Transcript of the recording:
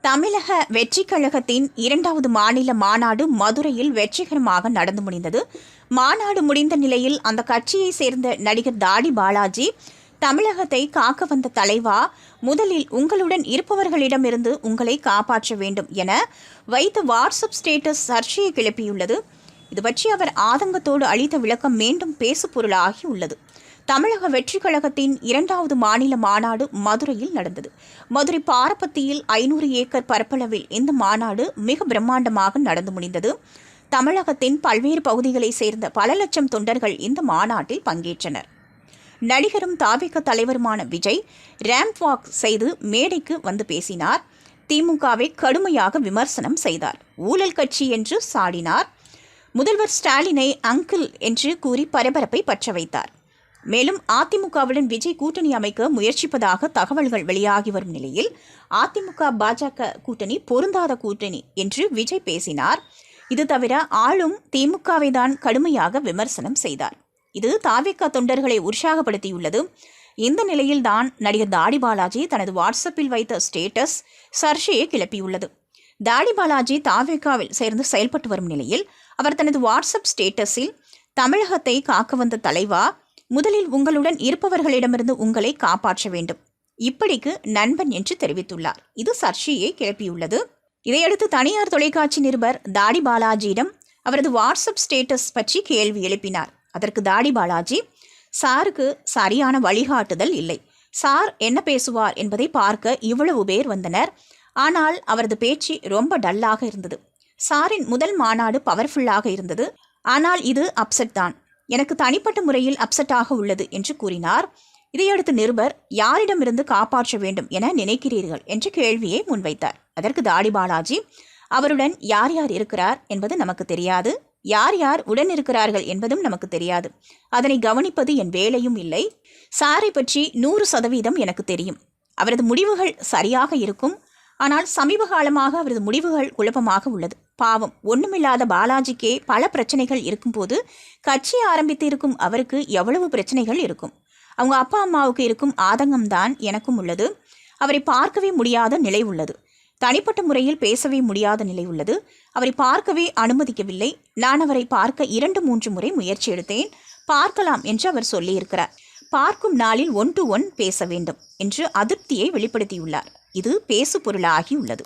தமிழக வெற்றி கழகத்தின் இரண்டாவது மாநில மாநாடு மதுரையில் வெற்றிகரமாக நடந்து முடிந்தது. மாநாடு முடிந்த நிலையில் அந்த கட்சியை சேர்ந்த நடிகர் தாடி பாலாஜி தமிழகத்தை காக்க வந்த தலைவா முதலில் உங்களுடன் இருப்பவர்களிடமிருந்து உங்களை காப்பாற்ற வேண்டும் என வைத்த வாட்ஸ்அப் ஸ்டேட்டஸ் சர்ச்சையை கிளப்பியுள்ளது. இது பற்றி அவர் ஆதங்கத்தோடு அளித்த விளக்கம் மீண்டும் பேசுபொருளாகி உள்ளது. தமிழக வெற்றிக் கழகத்தின் இரண்டாவது மாநில மாநாடு மதுரையில் நடந்தது. மதுரை பாரப்பத்தியில் ஐநூறு ஏக்கர் பரப்பளவில் இந்த மாநாடு மிக பிரம்மாண்டமாக நடந்து முடிந்தது. தமிழகத்தின் பல்வேறு பகுதிகளைச் சேர்ந்த பல லட்சம் தொண்டர்கள் இந்த மாநாட்டில் பங்கேற்றனர். நடிகரும் தாவிக தலைவருமான விஜய் ரேம்ப் வாக் செய்து மேடைக்கு வந்து பேசினார். திமுகவை கடுமையாக விமர்சனம் செய்தார். ஊழல் கட்சி என்று சாடினார். முதல்வர் ஸ்டாலினை அங்கிள் என்று கூறி பரபரப்பை பற்ற வைத்தார். மேலும் அதிமுகவுடன் விஜய் கூட்டணி அமைக்க முயற்சிப்பதாக தகவல்கள் வெளியாகி வரும் நிலையில் அதிமுக பாஜக கூட்டணி பொருந்தாத கூட்டணி என்று விஜய் பேசினார். இது தவிர ஆளும் திமுகவை தான் கடுமையாக விமர்சனம் செய்தார். இது தாவிக தொண்டர்களை உற்சாகப்படுத்தியுள்ளது. இந்த நிலையில்தான் நடிகர் தாடி பாலாஜி தனது வாட்ஸ்அப்பில் வைத்த ஸ்டேட்டஸ் சர்ச்சையை கிளப்பியுள்ளது. தாடி பாலாஜி தாவேக்காவில் சேர்ந்து செயல்பட்டு வரும் நிலையில் அவர் தனது வாட்ஸ்அப் ஸ்டேட்டஸில் தமிழகத்தை காக்க வந்த தலைவா முதலில் உங்களுடன் இருப்பவர்களிடமிருந்து உங்களை காப்பாற்ற வேண்டும். இப்படிக்கு நண்பன் என்று தெரிவித்துள்ளார். இது சர்ச்சையை கிளப்பியுள்ளது. இதையடுத்து தனியார் தொலைக்காட்சி நிருபர் தாடி பாலாஜியிடம் அவரது வாட்ஸ்அப் ஸ்டேட்டஸ் பற்றி கேள்வி எழுப்பினார். அதற்கு தாடி பாலாஜி சாருக்கு சரியான வழிகாட்டுதல் இல்லை. சார் என்ன பேசுவார் என்பதை பார்க்க இவ்வளவு பேர் வந்தனர். ஆனால் அவரது பேச்சு ரொம்ப டல்லாக இருந்தது. சாரின் முதல் மாநாடு பவர்ஃபுல்லாக இருந்தது. ஆனால் இது அப்செட் தான். எனக்கு தனிப்பட்ட முறையில் அப்செட்டாக உள்ளது என்று கூறினார். இதையடுத்து நிருபர் யாரிடமிருந்து காப்பாற்ற வேண்டும் என நினைக்கிறீர்கள்? என்ற கேள்வியை முன்வைத்தார். அதற்கு தாடி பாலாஜி அவருடன் யார் யார் இருக்கிறார் என்பது நமக்கு தெரியாது. யார் யார் உடன் இருக்கிறார்கள் என்பதும் நமக்கு தெரியாது. அதனை கவனிப்பது என் வேலையும் இல்லை. சாரை பற்றி நூறு சதவீதம் எனக்கு தெரியும். அவரது முடிவுகள் சரியாக இருக்கும். ஆனால் சமீப காலமாக அவரது முடிவுகள் குழப்பமாக உள்ளது. பாவம். ஒண்ணுமில்லாத பாலாஜிக்கே பல பிரச்சனைகள் இருக்கும்போது கட்சி ஆரம்பித்து இருக்கும் அவருக்கு எவ்வளவு பிரச்சனைகள் இருக்கும். அவங்க அப்பா அம்மாவுக்கு இருக்கும் ஆதங்கம்தான் எனக்கும் உள்ளது. அவரை பார்க்கவே முடியாத நிலை உள்ளது. தனிப்பட்ட முறையில் பேசவே முடியாத நிலை உள்ளது. அவரை பார்க்கவே அனுமதிக்கவில்லை. நான் அவரை பார்க்க இரண்டு மூன்று முறை முயற்சி எடுத்தேன். பார்க்கலாம் என்று அவர் சொல்லியிருக்கிறார். பார்க்கும் நாளில் ஒன் டு ஒன் பேச வேண்டும் என்று அதிருப்தியை வெளிப்படுத்தியுள்ளார். இது பேசு பொருளாகி உள்ளது.